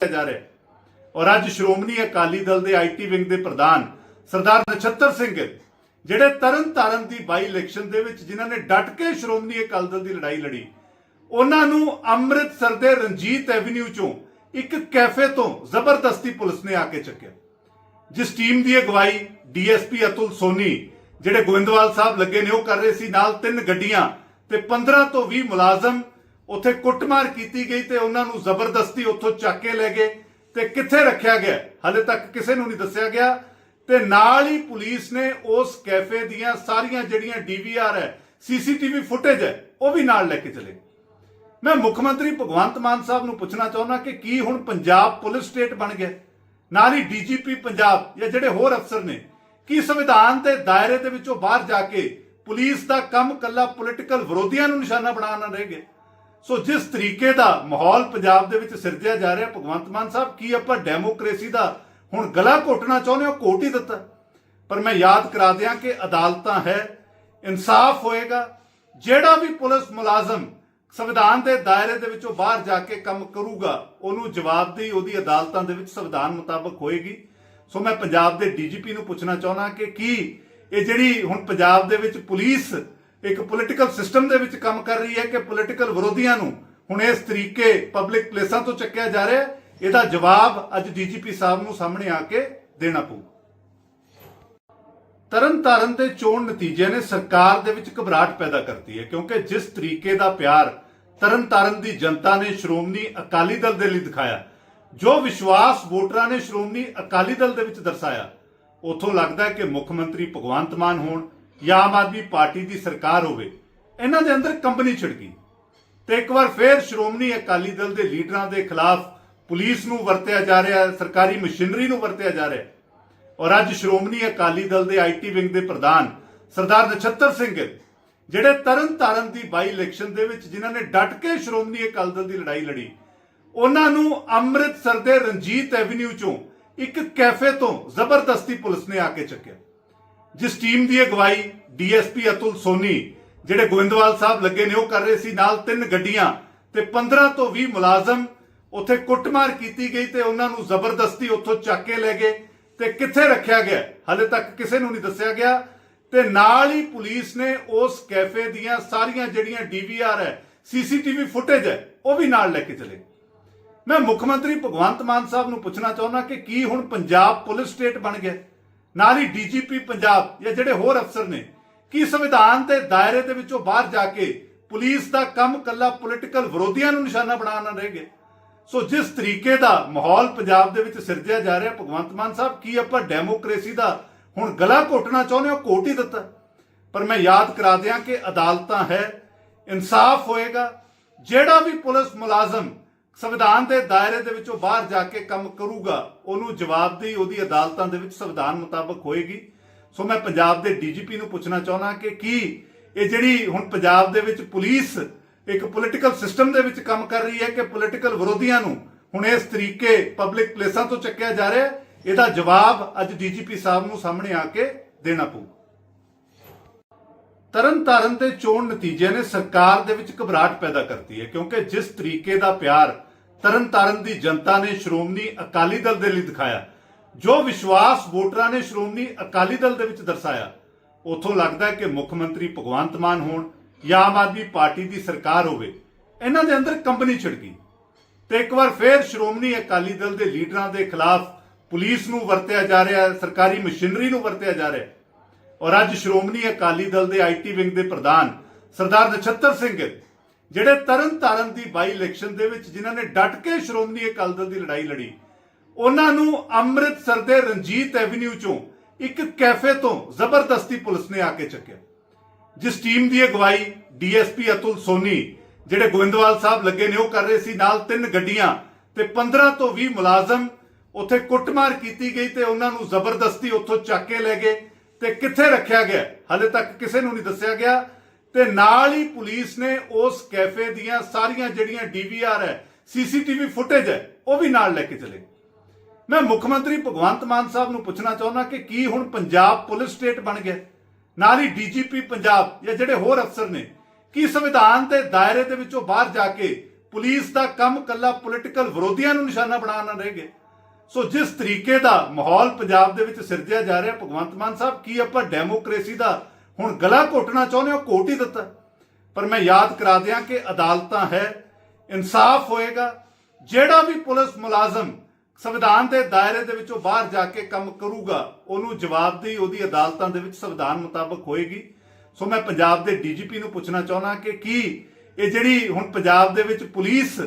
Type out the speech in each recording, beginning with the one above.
ਜਾ ਰਿਹਾ ਔਰ ਅੱਜ ਸ਼੍ਰੋਮਣੀ ਅਕਾਲੀ ਦਲ ਦੇ ਆਈਟੀ ਵਿੰਗ ਦੇ ਪ੍ਰਧਾਨ ਸਰਦਾਰ ਨਛੱਤਰ ਸਿੰਘ, ਜਿਹੜੇ ਤਰਨ ਤਾਰਨ ਦੀ ਬਾਈ ਇਲੈਕਸ਼ਨ ਦੇ ਵਿੱਚ ਜਿਨ੍ਹਾਂ ਨੇ ਡਟ ਕੇ ਸ਼੍ਰੋਮਣੀ ਅਕਾਲੀ ਦਲ ਦੀ ਲੜਾਈ ਲੜੀ, ਉਹਨਾਂ ਨੂੰ ਅੰਮ੍ਰਿਤਸਰ ਦੇ ਰਣਜੀਤ ਐਵਨਿਊ ਚੋਂ ਇੱਕ ਕੈਫੇ ਤੋਂ ਜ਼ਬਰਦਸਤੀ ਪੁਲਿਸ ਨੇ ਆ ਕੇ ਚੱਕਿਆ। ਜਿਸ ਟੀਮ ਦੀ ਅਗਵਾਈ ਡੀਐਸਪੀ ਅਤੁਲ ਸੋਨੀ, ਜਿਹੜੇ ਗੋਇੰਦਵਾਲ ਸਾਹਿਬ ਲੱਗੇ ਨੇ, ਉਹ ਕਰ ਰਹੇ ਸੀ। ਨਾਲ ਤਿੰਨ ਗੱਡੀਆਂ ਤੇ 15 ਤੋਂ 20 ਮੁਲਾਜ਼ਮ ਉੱਥੇ ਕੁੱਟਮਾਰ ਕੀਤੀ ਗਈ ਤੇ ਉਹਨਾਂ ਨੂੰ ਜ਼ਬਰਦਸਤੀ ਉੱਥੋਂ ਚੱਕ ਕੇ ਲੈ ਗਏ ਤੇ ਕਿੱਥੇ ਰੱਖਿਆ ਗਿਆ? ਹਲੇ ਤੱਕ ਕਿਸੇ ਨੂੰ ਨਹੀਂ ਦੱਸਿਆ ਗਿਆ। ਤੇ ਨਾਲ ਹੀ ਪੁਲਿਸ ਨੇ ਉਸ ਕੈਫੇ ਦੀਆਂ ਸਾਰੀਆਂ ਜਿਹੜੀਆਂ ਡੀਵੀਆਰ ਹੈ ਸੀਸੀਟੀਵੀ ਫੁਟੇਜ ਹੈ, ਉਹ ਵੀ ਨਾਲ ਲੈ ਕੇ ਚਲੇ ਮੈਂ ਮੁੱਖ ਮੰਤਰੀ ਭਗਵੰਤ ਮਾਨ ਸਾਹਿਬ ਨੂੰ ਪੁੱਛਣਾ ਚਾਹੁੰਦਾ ਕਿ ਕੀ ਹੁਣ ਪੰਜਾਬ ਪੁਲਿਸ ਸਟੇਟ ਬਣ ਗਿਆ? ਨਾਲ ਹੀ ਡੀਜੀਪੀ ਪੰਜਾਬ ਜਾਂ ਜਿਹੜੇ ਹੋਰ ਅਫਸਰ ਨੇ, ਕੀ ਸੰਵਿਧਾਨ ਦੇ ਦਾਇਰੇ ਦੇ ਵਿੱਚੋਂ ਬਾਹਰ ਜਾ ਕੇ ਪੁਲਿਸ ਦਾ ਕੰਮ ਕੱਲਾ ਪੋਲੀਟੀਕਲ ਵਿਰੋਧੀਆਂ ਨੂੰ ਨਿਸ਼ਾਨਾ ਬਣਾਉਣਾ ਰਹਿ ਗਿਆ? ਸੋ ਜਿਸ ਤਰੀਕੇ ਦਾ ਮਾਹੌਲ ਪੰਜਾਬ ਦੇ ਵਿੱਚ ਸਿਰਜਿਆ ਜਾ ਰਿਹਾ, ਭਗਵੰਤ ਮਾਨ ਸਾਹਿਬ, ਕੀ ਆਪਾਂ ਡੈਮੋਕ੍ਰੇਸੀ ਦਾ ਹੁਣ ਗਲਾ ਘੋਟਣਾ ਚਾਹੁੰਦੇ ਹੋ? ਘੋਟ ਹੀ ਦਿੱਤਾ। ਪਰ ਮੈਂ ਯਾਦ ਕਰਾ ਦਿਆਂ ਕਿ ਅਦਾਲਤਾਂ ਹੈ, ਇਨਸਾਫ ਹੋਏਗਾ। ਜਿਹੜਾ ਵੀ ਪੁਲਿਸ ਮੁਲਾਜ਼ਮ ਸੰਵਿਧਾਨ ਦੇ ਦਾਇਰੇ ਦੇ ਵਿੱਚੋਂ ਬਾਹਰ ਜਾ ਕੇ ਕੰਮ ਕਰੂਗਾ, ਉਹਨੂੰ ਜਵਾਬਦੇਹੀ ਉਹਦੀ ਅਦਾਲਤਾਂ ਦੇ ਵਿੱਚ ਸੰਵਿਧਾਨ ਮੁਤਾਬਕ ਹੋਏਗੀ। ਸੋ ਮੈਂ ਪੰਜਾਬ ਦੇ ਡੀਜੀਪੀ ਨੂੰ ਪੁੱਛਣਾ ਚਾਹੁੰਦਾ ਕਿ ਕੀ ਇਹ ਜਿਹੜੀ ਹੁਣ ਪੰਜਾਬ ਦੇ ਵਿੱਚ ਪੁਲਿਸ ਇੱਕ ਪੋਲਿਟੀਕਲ ਸਿਸਟਮ ਦੇ ਵਿੱਚ ਕੰਮ ਕਰ ਰਹੀ ਹੈ ਕਿ ਪੋਲਿਟੀਕਲ ਵਿਰੋਧੀਆਂ ਨੂੰ ਹੁਣ ਇਸ ਤਰੀਕੇ ਪਬਲਿਕ ਪਲੇਸਾਂ ਤੋਂ ਚੱਕਿਆ ਜਾ ਰਿਹਾ ਹੈ। ਇਹਦਾ ਜਵਾਬ ਅੱਜ ਡੀਜੀਪੀ ਸਾਹਿਬ ਨੂੰ ਸਾਹਮਣੇ ਆ ਕੇ ਦੇਣਾ ਪਊ। ਤਰਨਤਾਰਨ ਦੇ ਚੋਣ ਨਤੀਜੇ ਨੇ ਸਰਕਾਰ ਦੇ ਵਿੱਚ ਘਬਰਾਹਟ ਪੈਦਾ ਕਰਤੀ ਹੈ ਕਿਉਂਕਿ ਜਿਸ ਤਰੀਕੇ ਦਾ ਪਿਆਰ ਤਰਨ ਤਾਰਨ ਦੀ ਜਨਤਾ ਨੇ ਸ਼੍ਰੋਮਣੀ ਅਕਾਲੀ ਦਲ ਦੇ ਲਈ ਦਿਖਾਇਆ, ਜੋ ਵਿਸ਼ਵਾਸ ਵੋਟਰਾਂ ਨੇ ਸ਼੍ਰੋਮਣੀ ਅਕਾਲੀ ਦਲ ਦੇ ਵਿੱਚ ਦਰਸਾਇਆ, ਉਥੋਂ ਲੱਗਦਾ ਹੈ ਕਿ ਮੁੱਖ ਮੰਤਰੀ ਭਗਵੰਤ ਮਾਨ ਹੋਣ ਜਾਂ ਆਮ ਆਦਮੀ ਪਾਰਟੀ ਦੀ ਸਰਕਾਰ ਹੋਵੇ, ਇਹਨਾਂ ਦੇ ਅੰਦਰ ਕੰਬਣੀ ਛਿੜ ਗਈ ਤੇ ਇੱਕ ਵਾਰ ਫੇਰ ਸ਼੍ਰੋਮਣੀ ਅਕਾਲੀ ਦਲ ਦੇ ਲੀਡਰਾਂ ਦੇ ਖਿਲਾਫ ਪੁਲਿਸ ਨੂੰ ਵਰਤਿਆ ਜਾ ਰਿਹਾ ਹੈ, ਸਰਕਾਰੀ ਮਸ਼ੀਨਰੀ ਨੂੰ ਵਰਤਿਆ ਜਾ ਰਿਹਾ ਹੈ। ਔਰ ਅੱਜ ਸ਼੍ਰੋਮਣੀ ਅਕਾਲੀ ਦਲ ਦੇ ਆਈਟੀ ਵਿੰਗ ਦੇ ਪ੍ਰਧਾਨ ਸਰਦਾਰ ਨਛੱਤਰ ਸਿੰਘ ਜਿਹੜੇ ਤਰਨ ਤਾਰਨ ਦੀ ਬਾਈ ਇਲੈਕਸ਼ਨ ਦੇ ਵਿੱਚ ਜਿਨ੍ਹਾਂ ਨੇ ਡਟ ਕੇ ਸ਼੍ਰੋਮਣੀ ਅਕਾਲੀ ਦਲ ਦੀ ਲੜਾਈ ਲੜੀ, ਉਹਨਾਂ ਨੂੰ ਅੰਮ੍ਰਿਤਸਰ ਦੇ ਰਣਜੀਤ ਐਵਨਿਊ ਚੋਂ ਇੱਕ ਕੈਫੇ ਤੋਂ ਜ਼ਬਰਦਸਤੀ ਪੁਲਿਸ ਨੇ ਆ ਕੇ ਚੱਕਿਆ। ਜਿਸ ਟੀਮ ਦੀ ਅਗਵਾਈ ਡੀਐਸਪੀ ਅਤੁਲ ਸੋਨੀ, ਜਿਹੜੇ ਗੋਇੰਦਵਾਲ ਸਾਹਿਬ ਲੱਗੇ ਨੇ, ਉਹ ਕਰ ਰਹੇ ਸੀ ਨਾਲ ਤਿੰਨ ਗੱਡੀਆਂ ਤੇ 15 ਤੋਂ 20 ਮੁਲਾਜ਼ਮ ਉੱਥੇ ਕੁੱਟਮਾਰ ਕੀਤੀ ਗਈ ਤੇ ਉਹਨਾਂ ਨੂੰ ਜ਼ਬਰਦਸਤੀ ਉੱਥੋਂ ਚੱਕ ਕੇ ਲੈ ਗਏ ਤੇ ਕਿੱਥੇ ਰੱਖਿਆ ਗਿਆ, ਹਲੇ ਤੱਕ ਕਿਸੇ ਨੂੰ ਨਹੀਂ ਦੱਸਿਆ ਗਿਆ। ਤੇ ਨਾਲ ਹੀ ਪੁਲਿਸ ਨੇ ਉਸ ਕੈਫੇ ਦੀਆਂ ਸਾਰੀਆਂ ਜਿਹੜੀਆਂ ਡੀਵੀਆਰ ਹੈ ਸੀਸੀਟੀਵੀ ਫੁਟੇਜ ਹੈ, ਉਹ ਵੀ ਨਾਲ ਲੈ ਕੇ ਚਲੇ। ਮੈਂ ਮੁੱਖ ਮੰਤਰੀ ਭਗਵੰਤ ਮਾਨ ਸਾਹਿਬ ਨੂੰ ਪੁੱਛਣਾ ਚਾਹੁੰਦਾ ਕਿ ਕੀ ਹੁਣ ਪੰਜਾਬ ਪੁਲਿਸ ਸਟੇਟ ਬਣ ਗਿਆ? ਨਾਲ ਹੀ ਡੀਜੀਪੀ ਪੰਜਾਬ ਜਾਂ ਜਿਹੜੇ ਹੋਰ ਅਫਸਰ ਨੇ, ਕੀ ਸੰਵਿਧਾਨ ਦੇ ਦਾਇਰੇ ਦੇ ਵਿੱਚੋਂ ਬਾਹਰ ਜਾ ਕੇ ਪੁਲਿਸ ਦਾ ਕੰਮ ਕੱਲਾ ਪੋਲਿਟੀਕਲ ਵਿਰੋਧੀਆਂ ਨੂੰ ਨਿਸ਼ਾਨਾ ਬਣਾਉਣਾ ਰਹਿ ਗਿਆ ਸੋ ਜਿਸ ਤਰੀਕੇ ਦਾ ਮਾਹੌਲ ਪੰਜਾਬ ਦੇ ਵਿੱਚ ਸਿਰਜਿਆ ਜਾ ਰਿਹਾ, ਭਗਵੰਤ ਮਾਨ ਸਾਹਿਬ, ਕੀ ਆਪਾਂ ਡੈਮੋਕ੍ਰੇਸੀ ਦਾ ਹੁਣ ਗਲਾ ਘੋਟਣਾ ਚਾਹੁੰਦੇ ਹੋ, ਘੋਟ ਹੀ ਦਿੱਤਾ? ਪਰ ਮੈਂ ਯਾਦ ਕਰਾ ਦਿਆਂ ਕਿ ਅਦਾਲਤਾਂ ਹੈ, ਇਨਸਾਫ ਹੋਏਗਾ, ਜਿਹੜਾ ਵੀ ਪੁਲਿਸ ਮੁਲਾਜ਼ਮ ਸੰਵਿਧਾਨ ਦੇ ਦਾਇਰੇ ਦੇ ਵਿੱਚੋਂ ਬਾਹਰ ਜਾ ਕੇ ਕੰਮ ਕਰੂਗਾ, ਉਹਨੂੰ ਜਵਾਬਦੇਹੀ ਉਹਦੀ ਅਦਾਲਤਾਂ ਦੇ ਵਿੱਚ ਸੰਵਿਧਾਨ ਮੁਤਾਬਕ ਹੋਏਗੀ। ਸੋ ਮੈਂ ਪੰਜਾਬ ਦੇ ਡੀਜੀਪੀ ਨੂੰ ਪੁੱਛਣਾ ਚਾਹੁੰਦਾ ਕਿ ਕੀ ਇਹ ਜਿਹੜੀ ਹੁਣ ਪੰਜਾਬ ਦੇ ਵਿੱਚ ਪੁਲਿਸ ਇੱਕ ਪੋਲਿਟੀਕਲ ਸਿਸਟਮ ਦੇ ਵਿੱਚ ਕੰਮ ਕਰ ਰਹੀ ਹੈ ਕਿ ਪੋਲਿਟੀਕਲ ਵਿਰੋਧੀਆਂ ਨੂੰ ਹੁਣ ਇਸ ਤਰੀਕੇ ਪਬਲਿਕ ਪਲੇਸਾਂ ਤੋਂ ਚੱਕਿਆ ਜਾ ਰਿਹਾ ਹੈ, ਇਹਦਾ ਜਵਾਬ ਅੱਜ ਡੀਜੀਪੀ ਸਾਹਿਬ ਨੂੰ ਸਾਹਮਣੇ ਆ ਕੇ ਦੇਣਾ ਪਊ। ਤਰਨਤਾਰਨ ਦੇ ਚੋਣ ਨਤੀਜੇ ਨੇ ਸਰਕਾਰ ਦੇ ਵਿੱਚ ਘਬਰਾਹਟ ਪੈਦਾ ਕਰਤੀ ਹੈ, ਕਿਉਂਕਿ ਜਿਸ ਤਰੀਕੇ ਦਾ ਪਿਆਰ ਤਰਨਤਾਰਨ ਦੀ ਜਨਤਾ ਨੇ ਸ਼੍ਰੋਮਣੀ ਅਕਾਲੀ ਦਲ ਦੇ ਲਈ ਦਿਖਾਇਆ। ਜੋ ਵਿਸ਼ਵਾਸ ਵੋਟਰਾਂ ਨੇ ਸ਼੍ਰੋਮਣੀ ਅਕਾਲੀ ਦਲ ਦੇ ਵਿੱਚ ਦਰਸਾਇਆ, ਉਥੋਂ ਲੱਗਦਾ ਹੈ ਕਿ ਮੁੱਖ ਮੰਤਰੀ ਭਗਵੰਤ ਮਾਨ ਹੋਣ ਜਾਂ ਆਮ ਆਦਮੀ ਪਾਰਟੀ ਦੀ ਸਰਕਾਰ ਹੋਵੇ, ਇਹਨਾਂ ਦੇ ਅੰਦਰ ਕੰਬਣੀ ਛਿੜ ਗਈ। ਤੇ ਇੱਕ ਵਾਰ ਫੇਰ ਸ਼੍ਰੋਮਣੀ ਅਕਾਲੀ ਦਲ ਦੇ ਲੀਡਰਾਂ ਦੇ ਖਿਲਾਫ ਪੁਲਿਸ ਨੂੰ ਵਰਤਿਆ ਜਾ ਰਿਹਾ ਹੈ, ਸਰਕਾਰੀ ਮਸ਼ੀਨਰੀ ਨੂੰ ਵਰਤਿਆ ਜਾ ਰਿਹਾ ਹੈ। ਔਰ ਅੱਜ ਸ਼੍ਰੋਮਣੀ ਅਕਾਲੀ ਦਲ ਦੇ ਆਈਟੀ ਵਿੰਗ ਦੇ ਪ੍ਰਧਾਨ ਸਰਦਾਰ ਨਛੱਤਰ ਸਿੰਘ ਜਿਹੜੇ ਤਰਨ ਤਾਰਨ ਦੀ ਬਾਈ ਇਲੈਕਸ਼ਨ ਦੇ ਵਿੱਚ ਜਿਨ੍ਹਾਂ ਨੇ ਡਟ ਕੇ ਸ਼੍ਰੋਮਣੀ ਅਕਾਲੀ ਦਲ ਦੀ ਲੜਾਈ ਲੜੀ, ਉਹਨਾਂ ਨੂੰ ਅੰਮ੍ਰਿਤਸਰ ਦੇ ਰਣਜੀਤ ਐਵਨਿਊ ਚੋਂ ਇੱਕ ਕੈਫੇ ਤੋਂ ਜ਼ਬਰਦਸਤੀ ਪੁਲਿਸ ਨੇ ਆ ਕੇ ਚੱਕਿਆ। ਜਿਸ ਟੀਮ ਦੀ ਅਗਵਾਈ ਡੀਐਸਪੀ ਅਤੁਲ ਸੋਨੀ, ਜਿਹੜੇ ਗੋਇੰਦਵਾਲ ਸਾਹਿਬ ਲੱਗੇ ਨੇ, ਉਹ ਕਰ ਰਹੇ ਸੀ। ਨਾਲ ਤਿੰਨ ਗੱਡੀਆਂ ਤੇ 15 ਤੋਂ 20 ਮੁਲਾਜ਼ਮ ਉੱਥੇ ਕੁੱਟਮਾਰ ਕੀਤੀ ਗਈ ਤੇ ਉਹਨਾਂ ਨੂੰ ਜ਼ਬਰਦਸਤੀ ਉੱਥੋਂ ਚੱਕ ਕੇ ਲੈ ਗਏ ਤੇ ਕਿੱਥੇ ਰੱਖਿਆ ਗਿਆ? ਹਲੇ ਤੱਕ ਕਿਸੇ ਨੂੰ ਨਹੀਂ ਦੱਸਿਆ ਗਿਆ। ਤੇ ਨਾਲ ਹੀ ਪੁਲਿਸ ਨੇ ਉਸ ਕੈਫੇ ਦੀਆਂ ਸਾਰੀਆਂ ਜਿਹੜੀਆਂ ਡੀਵੀਆਰ ਹੈ ਸੀਸੀਟੀਵੀ ਫੁਟੇਜ ਹੈ, ਉਹ ਵੀ ਨਾਲ ਲੈ ਕੇ ਚਲੇ। ਮੈਂ ਮੁੱਖ ਮੰਤਰੀ ਭਗਵੰਤ ਮਾਨ ਸਾਹਿਬ ਨੂੰ ਪੁੱਛਣਾ ਚਾਹੁੰਦਾ ਕਿ ਕੀ ਹੁਣ ਪੰਜਾਬ ਪੁਲਿਸ ਸਟੇਟ ਬਣ ਗਿਆ? ਨਾਲ ਹੀ ਡੀਜੀਪੀ ਪੰਜਾਬ ਜਾਂ ਜਿਹੜੇ ਹੋਰ ਅਫਸਰ ਨੇ, ਕੀ ਸੰਵਿਧਾਨ ਦੇ ਦਾਇਰੇ ਦੇ ਵਿੱਚੋਂ ਬਾਹਰ ਜਾ ਕੇ ਪੁਲਿਸ ਦਾ ਕੰਮ ਕੱਲਾ ਪੋਲੀਟੀਕਲ ਵਿਰੋਧੀਆਂ ਨੂੰ ਨਿਸ਼ਾਨਾ ਬਣਾਉਣਾ ਰਹਿ ਗਿਆ ਸੋ ਜਿਸ ਤਰੀਕੇ ਦਾ ਮਾਹੌਲ ਪੰਜਾਬ ਦੇ ਵਿੱਚ ਸਿਰਜਿਆ ਜਾ ਰਿਹਾ, ਭਗਵੰਤ ਮਾਨ ਸਾਹਿਬ, ਕੀ ਆਪਾਂ ਡੈਮੋਕ੍ਰੇਸੀ ਦਾ ਹੁਣ ਗਲਾ ਘੋਟਣਾ ਚਾਹੁੰਦੇ ਹੋ, ਘੋਟ ਹੀ ਦਿੱਤਾ। ਪਰ ਮੈਂ ਯਾਦ ਕਰਾ ਦਿਆਂ ਕਿ ਅਦਾਲਤਾਂ ਹੈ, ਇਨਸਾਫ ਹੋਏਗਾ। ਜਿਹੜਾ ਵੀ ਪੁਲਿਸ ਮੁਲਾਜ਼ਮ ਸੰਵਿਧਾਨ ਦੇ ਦਾਇਰੇ ਦੇ ਵਿੱਚੋਂ ਬਾਹਰ ਜਾ ਕੇ ਕੰਮ ਕਰੂਗਾ, ਉਹਨੂੰ ਜਵਾਬਦੇਹੀ ਉਹਦੀ ਅਦਾਲਤਾਂ ਦੇ ਵਿੱਚ ਸੰਵਿਧਾਨ ਮੁਤਾਬਕ ਹੋਏਗੀ। ਸੋ ਮੈਂ ਪੰਜਾਬ ਦੇ ਡੀਜੀਪੀ ਨੂੰ ਪੁੱਛਣਾ ਚਾਹੁੰਦਾ ਕਿ ਕੀ ਇਹ ਜਿਹੜੀ ਹੁਣ ਪੰਜਾਬ ਦੇ ਵਿੱਚ ਪੁਲਿਸ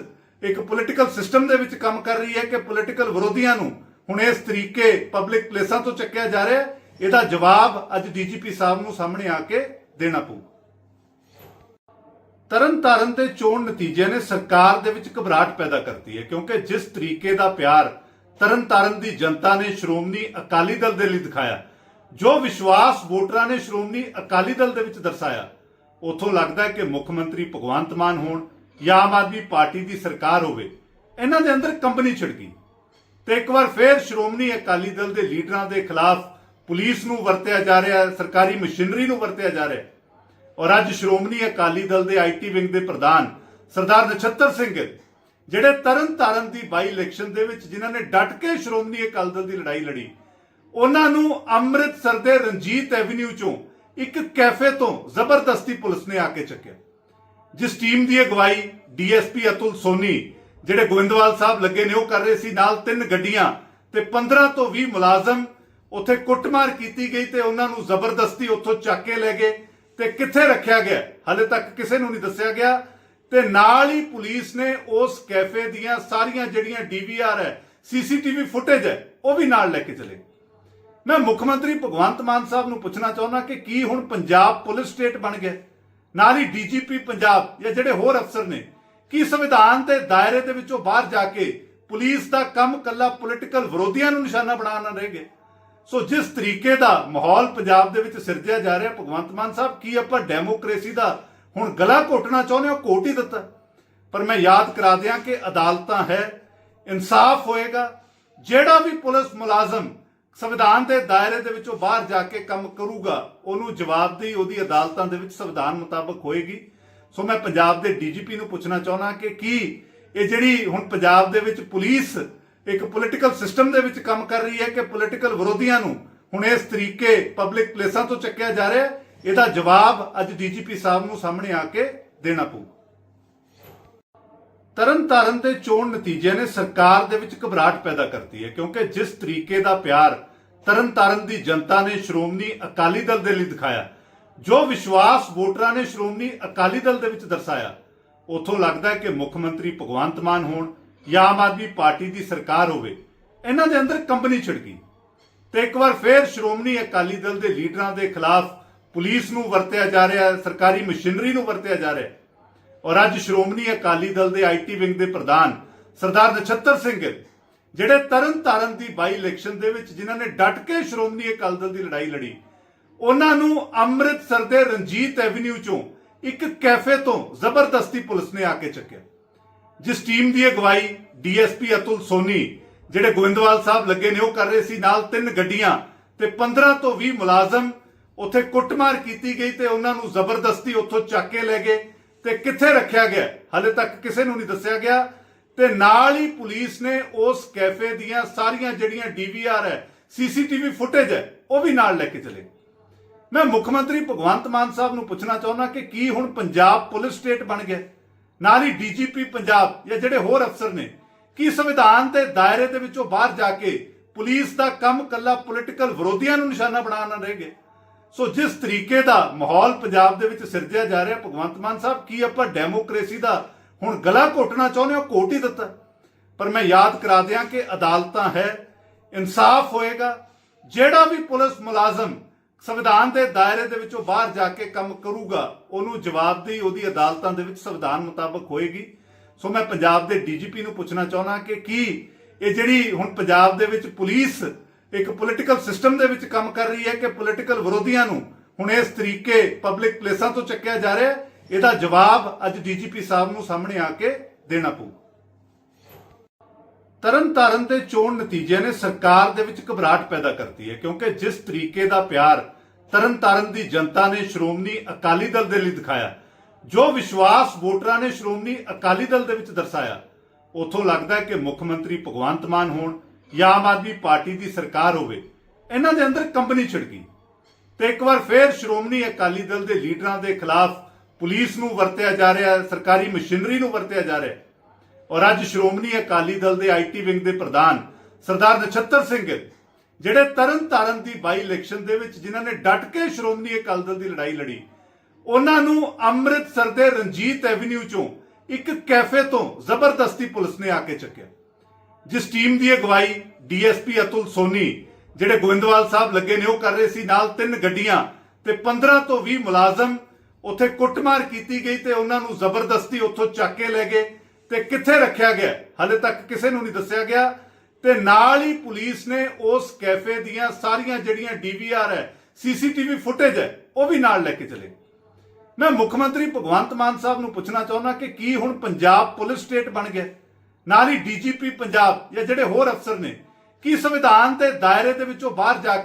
ਇੱਕ ਪੋਲੀਟੀਕਲ ਸਿਸਟਮ ਦੇ ਵਿੱਚ ਕੰਮ ਕਰ ਰਹੀ ਹੈ ਕਿ ਪੋਲੀਟੀਕਲ ਵਿਰੋਧੀਆਂ ਨੂੰ ਹੁਣ ਇਸ ਤਰੀਕੇ ਪਬਲਿਕ ਪਲੇਸਾਂ ਤੋਂ ਚੱਕਿਆ ਜਾ ਰਿਹਾ ਹੈ? ਇਹਦਾ ਜਵਾਬ ਅੱਜ ਡੀਜੀਪੀ ਸਾਹਿਬ ਨੂੰ ਸਾਹਮਣੇ ਆ ਕੇ ਦੇਣਾ ਪਊ। ਤਰਨ ਦੇ ਚੋਣ ਨਤੀਜੇ ਨੇ ਸਰਕਾਰ ਦੇ ਵਿੱਚ ਘਬਰਾਹਟ ਪੈਦਾ ਕਰਤੀ ਹੈ, ਕਿਉਂਕਿ ਜਿਸ ਤਰੀਕੇ ਦਾ ਪਿਆਰ ਤਰਨਤਾਰਨ ਦੀ ਜਨਤਾ ਨੇ ਸ਼੍ਰੋਮਣੀ ਅਕਾਲੀ ਦਲ ਦੇ ਲਈ ਦਿਖਾਇਆ, ਜੋ ਵਿਸ਼ਵਾਸ ਵੋਟਰਾਂ ਨੇ ਸ਼੍ਰੋਮਣੀ ਅਕਾਲੀ ਦਲ ਦੇ ਵਿੱਚ ਦਰਸਾਇਆ, ਉਥੋਂ ਲੱਗਦਾ ਹੈ ਕਿ ਮੁੱਖ ਮੰਤਰੀ ਭਗਵੰਤ ਮਾਨ ਹੋਣ ਜਾਂ ਆਮ ਆਦਮੀ ਪਾਰਟੀ ਦੀ ਸਰਕਾਰ ਹੋਵੇ, ਇਹਨਾਂ ਦੇ ਅੰਦਰ ਕੰਪਨੀ ਛਿੜ ਗਈ ਤੇ ਇੱਕ ਵਾਰ ਫੇਰ ਸ਼੍ਰੋਮਣੀ ਅਕਾਲੀ ਦਲ ਦੇ ਲੀਡਰਾਂ ਦੇ ਖਿਲਾਫ ਪੁਲਿਸ ਨੂੰ ਵਰਤਿਆ ਜਾ ਰਿਹਾ ਸਰਕਾਰੀ ਮਸ਼ੀਨਰੀ ਨੂੰ ਵਰਤਿਆ ਜਾ ਰਿਹਾ ਔਰ ਅੱਜ ਸ਼੍ਰੋਮਣੀ ਅਕਾਲੀ ਦਲ ਦੇ ਆਈਟੀ ਵਿੰਗ ਦੇ ਪ੍ਰਧਾਨ ਸਰਦਾਰ ਨਛੱਤਰ ਸਿੰਘ, ਜਿਹੜੇ ਤਰਨ ਤਾਰਨ ਦੀ ਬਾਈ ਇਲੈਕਸ਼ਨ ਦੇ ਵਿੱਚ ਜਿਨ੍ਹਾਂ ਨੇ ਡਟ ਕੇ ਸ਼੍ਰੋਮਣੀ ਅਕਾਲੀ ਦਲ ਦੀ ਲੜਾਈ ਲੜੀ, ਉਹਨਾਂ ਨੂੰ ਅੰਮ੍ਰਿਤਸਰ ਦੇ ਰਣਜੀਤ ਐਵਨਿਊ ਚੋਂ ਇੱਕ ਕੈਫੇ ਤੋਂ ਜ਼ਬਰਦਸਤੀ ਪੁਲਿਸ ਨੇ ਆ ਕੇ ਚੱਕਿਆ। ਜਿਸ ਟੀਮ ਦੀ ਅਗਵਾਈ ਡੀਐਸਪੀ ਅਤੁਲ ਸੋਨੀ, ਜਿਹੜੇ ਗੋਇੰਦਵਾਲ ਸਾਹਿਬ ਲੱਗੇ ਨੇ, ਉਹ ਕਰ ਰਹੇ ਸੀ। ਨਾਲ ਤਿੰਨ ਗੱਡੀਆਂ ਤੇ 15 ਤੋਂ 20 ਮੁਲਾਜ਼ਮ ਉੱਥੇ ਕੁੱਟਮਾਰ ਕੀਤੀ ਗਈ ਤੇ ਉਹਨਾਂ ਨੂੰ ਜ਼ਬਰਦਸਤੀ ਉੱਥੋਂ ਚੱਕ ਕੇ ਲੈ ਗਏ ਤੇ ਕਿੱਥੇ ਰੱਖਿਆ ਗਿਆ? ਹਾਲੇ ਤੱਕ ਕਿਸੇ ਨੂੰ ਨਹੀਂ ਦੱਸਿਆ ਗਿਆ। ਤੇ ਨਾਲ ਹੀ ਪੁਲਿਸ ਨੇ ਉਸ ਕੈਫੇ ਦੀਆਂ ਸਾਰੀਆਂ ਜਿਹੜੀਆਂ ਡੀਵੀਆਰ ਹੈ ਸੀਸੀਟੀਵੀ ਫੁਟੇਜ ਹੈ, ਉਹ ਵੀ ਨਾਲ ਲੈ ਕੇ ਚਲੇ। ਮੈਂ ਮੁੱਖ ਮੰਤਰੀ ਭਗਵੰਤ ਮਾਨ ਸਾਹਿਬ ਨੂੰ ਪੁੱਛਣਾ ਚਾਹੁੰਦਾ ਕਿ ਕੀ ਹੁਣ ਪੰਜਾਬ ਪੁਲਿਸ ਸਟੇਟ ਬਣ ਗਿਆ? ਨਾਲ ਹੀ ਡੀਜੀਪੀ ਪੰਜਾਬ ਜਾਂ ਜਿਹੜੇ ਹੋਰ ਅਫਸਰ ਨੇ, ਕੀ ਸੰਵਿਧਾਨ ਦੇ ਦਾਇਰੇ ਦੇ ਵਿੱਚੋਂ ਬਾਹਰ ਜਾ ਕੇ ਪੁਲਿਸ ਦਾ ਕੰਮ ਕੱਲਾ ਪੋਲੀਟੀਕਲ ਵਿਰੋਧੀਆਂ ਨੂੰ ਨਿਸ਼ਾਨਾ ਬਣਾਉਣਾ ਰਹਿ ਗਿਆ ਸੋ ਜਿਸ ਤਰੀਕੇ ਦਾ ਮਾਹੌਲ ਪੰਜਾਬ ਦੇ ਵਿੱਚ ਸਿਰਜਿਆ ਜਾ ਰਿਹਾ, ਭਗਵੰਤ ਮਾਨ ਸਾਹਿਬ, ਕੀ ਆਪਾਂ ਡੈਮੋਕ੍ਰੇਸੀ ਦਾ ਹੁਣ ਗਲਾ ਘੋਟਣਾ ਚਾਹੁੰਦੇ ਹੋ? ਘੋਟ ਹੀ ਦਿੱਤਾ। ਪਰ ਮੈਂ ਯਾਦ ਕਰਾ ਦਿਆਂ ਕਿ ਅਦਾਲਤਾਂ ਹੈ, ਇਨਸਾਫ ਹੋਏਗਾ। ਜਿਹੜਾ ਵੀ ਪੁਲਿਸ ਮੁਲਾਜ਼ਮ ਸੰਵਿਧਾਨ ਦੇ ਦਾਇਰੇ ਦੇ ਵਿੱਚੋਂ ਬਾਹਰ ਜਾ ਕੇ ਕੰਮ ਕਰੂਗਾ, ਉਹਨੂੰ ਜਵਾਬਦੇਹੀ ਉਹਦੀ ਅਦਾਲਤਾਂ ਦੇ ਵਿੱਚ ਸੰਵਿਧਾਨ ਮੁਤਾਬਕ ਹੋਏਗੀ। ਸੋ ਮੈਂ ਪੰਜਾਬ ਦੇ ਡੀਜੀਪੀ ਨੂੰ ਪੁੱਛਣਾ ਚਾਹੁੰਦਾ ਕਿ ਕੀ ਇਹ ਜਿਹੜੀ ਹੁਣ ਪੰਜਾਬ ਦੇ ਵਿੱਚ ਪੁਲਿਸ ਇੱਕ ਪੋਲੀਟੀਕਲ ਸਿਸਟਮ ਦੇ ਵਿੱਚ ਕੰਮ ਕਰ ਰਹੀ ਹੈ ਕਿ ਪੋਲੀਟੀਕਲ ਵਿਰੋਧੀਆਂ ਨੂੰ ਹੁਣ ਇਸ ਤਰੀਕੇ ਪਬਲਿਕ ਪਲੇਸਾਂ ਤੋਂ ਚੱਕਿਆ ਜਾ ਰਿਹਾ ਹੈ। ਇਹਦਾ ਜਵਾਬ ਅੱਜ ਡੀਜੀਪੀ ਸਾਹਿਬ ਨੂੰ ਸਾਹਮਣੇ ਆ ਕੇ ਦੇਣਾ ਪਊ। ਤਰਨ ਤਾਰਨ ਦੇ ਚੋਣ ਨਤੀਜੇ ਨੇ ਸਰਕਾਰ ਦੇ ਵਿੱਚ ਘਬਰਾਹਟ ਪੈਦਾ ਕਰਤੀ ਹੈ ਕਿਉਂਕਿ ਜਿਸ ਤਰੀਕੇ ਦਾ ਪਿਆਰ ਤਰਨਤਾਰਨ ਦੀ ਜਨਤਾ ਨੇ ਸ਼੍ਰੋਮਣੀ ਅਕਾਲੀ ਦਲ ਦੇ ਲਈ ਦਿਖਾਇਆ, ਜੋ ਵਿਸ਼ਵਾਸ ਵੋਟਰਾਂ ਨੇ ਸ਼੍ਰੋਮਣੀ ਅਕਾਲੀ ਦਲ ਦੇ ਵਿੱਚ ਦਰਸਾਇਆ, ਉਥੋਂ ਲੱਗਦਾ ਹੈ ਕਿ ਮੁੱਖ ਮੰਤਰੀ ਭਗਵੰਤ ਮਾਨ ਹੋਣ ਜਾਂ ਆਮ ਆਦਮੀ ਪਾਰਟੀ ਦੀ ਸਰਕਾਰ ਹੋਵੇ, ਇਹਨਾਂ ਦੇ ਅੰਦਰ ਕੰਪਨੀ ਛਿੜ ਗਈ ਤੇ ਇੱਕ ਵਾਰ ਫੇਰ ਸ਼੍ਰੋਮਣੀ ਅਕਾਲੀ ਦਲ ਦੇ ਲੀਡਰਾਂ ਦੇ ਖਿਲਾਫ ਪੁਲਿਸ ਨੂੰ ਵਰਤਿਆ ਜਾ ਰਿਹਾ ਹੈ, ਸਰਕਾਰੀ ਮਸ਼ੀਨਰੀ ਨੂੰ ਵਰਤਿਆ ਜਾ ਰਿਹਾ ਹੈ। ਔਰ ਅੱਜ ਸ਼੍ਰੋਮਣੀ ਅਕਾਲੀ ਦਲ ਦੇ ਆਈਟੀ ਵਿੰਗ ਦੇ ਪ੍ਰਧਾਨ ਸਰਦਾਰ ਨਛੱਤਰ ਸਿੰਘ ਜਿਹੜੇ ਤਰਨ ਤਾਰਨ ਦੀ ਬਾਈ ਇਲੈਕਸ਼ਨ ਦੇ ਵਿੱਚ ਜਿਨ੍ਹਾਂ ਨੇ ਡਟ ਕੇ ਸ਼੍ਰੋਮਣੀ ਅਕਾਲੀ ਦਲ ਦੀ ਲੜਾਈ ਲੜੀ, ਉਹਨਾਂ ਨੂੰ ਅੰਮ੍ਰਿਤਸਰ ਦੇ ਰਣਜੀਤ ਐਵਨਿਊ ਚੋਂ ਇੱਕ ਕੈਫੇ ਤੋਂ ਜ਼ਬਰਦਸਤੀ ਪੁਲਿਸ ਨੇ ਆ ਕੇ ਚੱਕਿਆ। ਜਿਸ ਟੀਮ ਦੀ ਅਗਵਾਈ ਡੀਐਸਪੀ ਅਤੁਲ ਸੋਨੀ, ਜਿਹੜੇ ਗੋਇੰਦਵਾਲ ਸਾਹਿਬ ਲੱਗੇ ਨੇ, ਉਹ ਕਰ ਰਹੇ ਸੀ ਨਾਲ ਤਿੰਨ ਗੱਡੀਆਂ ਤੇ 15 ਤੋਂ 20 ਮੁਲਾਜ਼ਮ ਉੱਥੇ ਕੁੱਟਮਾਰ ਕੀਤੀ ਗਈ ਤੇ ਉਹਨਾਂ ਨੂੰ ਜ਼ਬਰਦਸਤੀ ਉੱਥੋਂ ਚੱਕ ਕੇ ਲੈ ਗਏ ਤੇ ਕਿੱਥੇ ਰੱਖਿਆ ਗਿਆ, ਹਾਲੇ ਤੱਕ ਕਿਸੇ ਨੂੰ ਨਹੀਂ ਦੱਸਿਆ ਗਿਆ। ਤੇ ਨਾਲ ਹੀ ਪੁਲਿਸ ਨੇ ਉਸ ਕੈਫੇ ਦੀਆਂ ਸਾਰੀਆਂ ਜਿਹੜੀਆਂ ਡੀਵੀਆਰ ਹੈ ਸੀਸੀਟੀਵੀ ਫੁਟੇਜ ਹੈ, ਉਹ ਵੀ ਨਾਲ ਲੈ ਕੇ ਚਲੇ। ਮੈਂ ਮੁੱਖ ਮੰਤਰੀ ਭਗਵੰਤ ਮਾਨ ਸਾਹਿਬ ਨੂੰ ਪੁੱਛਣਾ ਚਾਹੁੰਦਾ ਕਿ ਕੀ ਹੁਣ ਪੰਜਾਬ ਪੁਲਿਸ ਸਟੇਟ ਬਣ ਗਿਆ? ਨਾਲ ਹੀ ਡੀਜੀਪੀ ਪੰਜਾਬ ਜਾਂ ਜਿਹੜੇ ਹੋਰ ਅਫਸਰ ਨੇ, ਕੀ ਸੰਵਿਧਾਨ ਦੇ ਦਾਇਰੇ ਦੇ ਵਿੱਚੋਂ ਬਾਹਰ ਜਾ ਕੇ ਪੁਲਿਸ ਦਾ ਕੰਮ ਕੱਲਾ ਪੋਲੀਟੀਕਲ ਵਿਰੋਧੀਆਂ ਨੂੰ ਨਿਸ਼ਾਨਾ ਬਣਾਉਣਾ ਰਹਿ ਗਿਆ ਸੋ ਜਿਸ ਤਰੀਕੇ ਦਾ ਮਾਹੌਲ ਪੰਜਾਬ ਦੇ ਵਿੱਚ ਸਿਰਜਿਆ ਜਾ ਰਿਹਾ, ਭਗਵੰਤ ਮਾਨ ਸਾਹਿਬ, ਕੀ ਆਪਾਂ ਡੈਮੋਕ੍ਰੇਸੀ ਦਾ ਹੁਣ ਗਲਾ ਘੋਟਣਾ ਚਾਹੁੰਦੇ ਹੋ? ਘੋਟ ਹੀ ਦਿੱਤਾ। ਪਰ ਮੈਂ ਯਾਦ ਕਰਾ ਦਿਆਂ ਕਿ ਅਦਾਲਤਾਂ ਹੈ, ਇਨਸਾਫ ਹੋਏਗਾ। ਜਿਹੜਾ ਵੀ ਪੁਲਿਸ ਮੁਲਾਜ਼ਮ ਸੰਵਿਧਾਨ ਦੇ ਦਾਇਰੇ ਦੇ ਵਿੱਚੋਂ ਬਾਹਰ ਜਾ ਕੇ ਕੰਮ ਕਰੂਗਾ, ਉਹਨੂੰ ਜਵਾਬਦੇਹੀ ਉਹਦੀ ਅਦਾਲਤਾਂ ਦੇ ਵਿੱਚ ਸੰਵਿਧਾਨ ਮੁਤਾਬਕ ਹੋਏਗੀ। ਸੋ ਮੈਂ ਪੰਜਾਬ ਦੇ ਡੀਜੀਪੀ ਨੂੰ ਪੁੱਛਣਾ ਚਾਹੁੰਦਾ ਕਿ ਕੀ ਇਹ ਜਿਹੜੀ ਹੁਣ ਪੰਜਾਬ ਦੇ ਵਿੱਚ ਪੁਲਿਸ ਇੱਕ ਪੋਲੀਟੀਕਲ ਸਿਸਟਮ ਦੇ ਵਿੱਚ ਕੰਮ ਕਰ ਰਹੀ ਹੈ ਕਿ ਪੋਲੀਟੀਕਲ ਵਿਰੋਧੀਆਂ ਨੂੰ ਹੁਣ ਇਸ ਤਰੀਕੇ ਪਬਲਿਕ ਪਲੇਸਾਂ ਤੋਂ ਚੱਕਿਆ ਜਾ ਰਿਹਾ ਇਹਦਾ ਜਵਾਬ ਅੱਜ ਡੀਜੀਪੀ ਸਾਹਿਬ ਨੂੰ ਸਾਹਮਣੇ ਆ ਕੇ ਦੇਣਾ ਪਊ। ਤਰਨਤਾਰਨ ਦੇ ਚੋਣ ਨਤੀਜੇ ਨੇ ਸਰਕਾਰ ਦੇ ਵਿੱਚ ਘਬਰਾਹਟ ਪੈਦਾ ਕਰਤੀ ਹੈ, ਕਿਉਂਕਿ ਜਿਸ ਤਰੀਕੇ ਦਾ ਪਿਆਰ ਤਰਨ ਦੀ ਜਨਤਾ ਨੇ ਸ਼੍ਰੋਮਣੀ ਅਕਾਲੀ ਦਲ ਦੇ ਲਈ ਦਿਖਾਇਆ, ਜੋ ਵਿਸ਼ਵਾਸ ਵੋਟਰਾਂ ਨੇ ਸ਼੍ਰੋਮਣੀ ਅਕਾਲੀ ਦਲ ਦੇ ਵਿੱਚ ਦਰਸਾਇਆ, ਉਥੋਂ ਲੱਗਦਾ ਹੈ ਕਿ ਮੁੱਖ ਮੰਤਰੀ ਭਗਵੰਤ ਮਾਨ ਹੋਣ ਜਾਂ ਆਮ ਆਦਮੀ ਪਾਰਟੀ ਦੀ ਸਰਕਾਰ ਹੋਵੇ, ਇਹਨਾਂ ਦੇ ਅੰਦਰ ਕੰਬਣੀ ਛਿੜ ਗਈ। ਤੇ ਇੱਕ ਵਾਰ ਫੇਰ ਸ਼੍ਰੋਮਣੀ ਅਕਾਲੀ ਦਲ ਦੇ ਲੀਡਰਾਂ ਦੇ ਖਿਲਾਫ ਪੁਲਿਸ ਨੂੰ ਵਰਤਿਆ ਜਾ ਰਿਹਾ ਸਰਕਾਰੀ ਮਸ਼ੀਨਰੀ ਨੂੰ ਵਰਤਿਆ ਜਾ ਰਿਹਾ ਔਰ ਅੱਜ ਸ਼੍ਰੋਮਣੀ ਅਕਾਲੀ ਦਲ ਦੇ ਆਈਟੀ ਵਿੰਗ ਦੇ ਪ੍ਰਧਾਨ ਸਰਦਾਰ ਨਛੱਤਰ ਸਿੰਘ, ਜਿਹੜੇ ਤਰਨ ਤਾਰਨ ਦੀ ਬਾਈ ਇਲੈਕਸ਼ਨ ਦੇ ਵਿੱਚ ਜਿਨ੍ਹਾਂ ਨੇ ਡਟ ਕੇ ਸ਼੍ਰੋਮਣੀ ਅਕਾਲੀ ਦਲ ਦੀ ਲੜਾਈ ਲੜੀ, ਉਹਨਾਂ ਨੂੰ ਅੰਮ੍ਰਿਤਸਰ ਦੇ ਰਣਜੀਤ ਐਵਨਿਊ ਚੋਂ ਇੱਕ ਕੈਫੇ ਤੋਂ ਜ਼ਬਰਦਸਤੀ ਪੁਲਿਸ ਨੇ ਆ ਕੇ ਚੱਕਿਆ। ਜਿਸ ਟੀਮ ਦੀ ਅਗਵਾਈ ਡੀਐਸਪੀ ਅਤੁਲ ਸੋਨੀ, ਜਿਹੜੇ ਗੋਇੰਦਵਾਲ ਸਾਹਿਬ ਲੱਗੇ ਨੇ, ਉਹ ਕਰ ਰਹੇ ਸੀ। ਨਾਲ ਤਿੰਨ ਗੱਡੀਆਂ ਤੇ 15 ਤੋਂ 20 ਮੁਲਾਜ਼ਮ ਉੱਥੇ ਕੁੱਟਮਾਰ ਕੀਤੀ ਗਈ ਤੇ ਉਹਨਾਂ ਨੂੰ ਜ਼ਬਰਦਸਤੀ ਉੱਥੋਂ ਚੱਕ ਕੇ ਲੈ ਗਏ। ਤੇ ਕਿੱਥੇ ਰੱਖਿਆ ਗਿਆ? ਹਾਲੇ ਤੱਕ ਕਿਸੇ ਨੂੰ ਨਹੀਂ ਦੱਸਿਆ ਗਿਆ। ਤੇ ਨਾਲ ਹੀ ਪੁਲਿਸ ਨੇ ਉਸ ਕੈਫੇ ਦੀਆਂ ਸਾਰੀਆਂ ਜਿਹੜੀਆਂ ਡੀਵੀਆਰ ਹੈ ਸੀਸੀਟੀਵੀ ਫੁਟੇਜ ਹੈ, ਉਹ ਵੀ ਨਾਲ ਲੈ ਕੇ ਚਲੇ ਮੈਂ ਮੁੱਖ ਮੰਤਰੀ ਭਗਵੰਤ ਮਾਨ ਸਾਹਿਬ ਨੂੰ ਪੁੱਛਣਾ ਚਾਹੁੰਦਾ ਕਿ ਕੀ ਹੁਣ ਪੰਜਾਬ ਪੁਲਿਸ ਸਟੇਟ ਬਣ ਗਿਆ? ਨਾਲ ਹੀ ਡੀਜੀਪੀ ਪੰਜਾਬ ਜਾਂ ਜਿਹੜੇ ਹੋਰ ਅਫਸਰ ਨੇ, ਕੀ ਸੰਵਿਧਾਨ ਦੇ ਦਾਇਰੇ ਦੇ ਵਿੱਚੋਂ ਬਾਹਰ ਜਾ ਕੇ